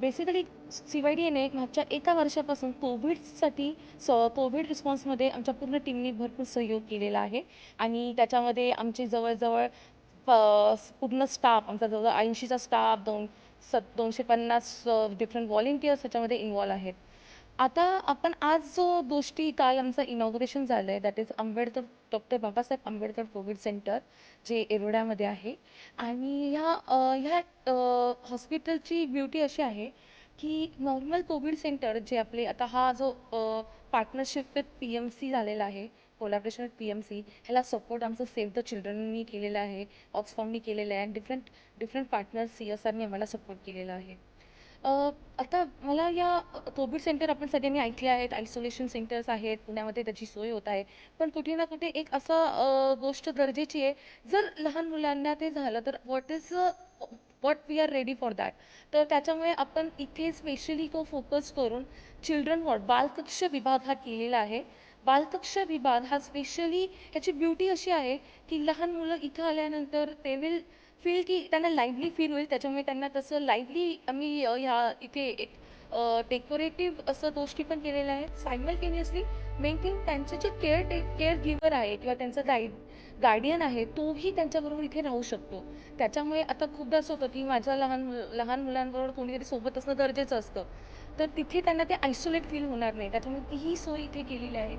Basically C Y D एने मागच्या एका वर्षापासून कोविडसाठी स कोविड रिस्पॉन्समध्ये आमच्या पूर्ण टीमने भरपूर सहयोग केलेला आहे. आणि त्याच्यामध्ये आमचे जवळजवळ प पूर्ण स्टाफ आमचा जवळजवळ ऐंशीचा स्टाफ दोन सत दोनशे पन्नास डिफरंट व्हॉलेंटियर्स त्याच्यामध्ये इन्वॉल्व आहेत. आता आपण आज जो गोष्टी काय आमचं इनॉग्रेशन झालं आहे that is Ambedkar doctor Babasaheb Ambedkar covid centre जे एरोड्यामध्ये आहे. आणि ह्या ह्या हॉस्पिटलची ब्युटी अशी आहे की नॉर्मल कोविड सेंटर जे आपले आता हा जो partnership with P M C झालेला आहे collaboration with P M C ह्याला सपोर्ट आमचं सेव्ह द चिल्ड्रननी केलेलं आहे ऑक्सफॉर्मनी केलेलं आहे different different partners C S आरनी आम्हाला सपोर्ट केलेला आहे. आता मला या कोविड सेंटर आपण सगळ्यांनी ऐकले आहेत आयसोलेशन सेंटर्स आहेत पुण्यामध्ये त्याची सोय होत आहे. पण कुठे ना कुठे एक असं गोष्ट गरजेची आहे. जर लहान मुलांना ते झालं तर what is what we are ready for that तर त्याच्यामुळे आपण इथे स्पेशली तो फोकस करून चिल्ड्रन वॉर्ड बालकक्ष विभाग हा केलेला आहे. बालकक्ष विभाग हा स्पेशली ह्याची ब्युटी अशी आहे की लहान मुलं इथं आल्यानंतर ते विल फील की त्यांना लाईव्हली फील होईल. त्याच्यामुळे त्यांना तसं लाईव्हली आम्ही ह्या इथे एक डेकोरेटिव्ह असं गोष्टी पण केलेल्या आहेत. सायमल्टेनियसली मेन थिंग त्यांचे जे केअर टे केअर गिवर आहे किंवा त्यांचा गाईड गार्डियन आहे तोही त्यांच्याबरोबर इथे राहू शकतो. त्याच्यामुळे आता खूपदा असं होतं की माझ्या लहान मुल- लहान मुलांबरोबर कोणीतरी सोबत असणं गरजेचं असतं. तर तिथे त्यांना ते आयसोलेट फील होणार नाही. त्याच्यामुळे तीही सोय इथे केलेली आहे.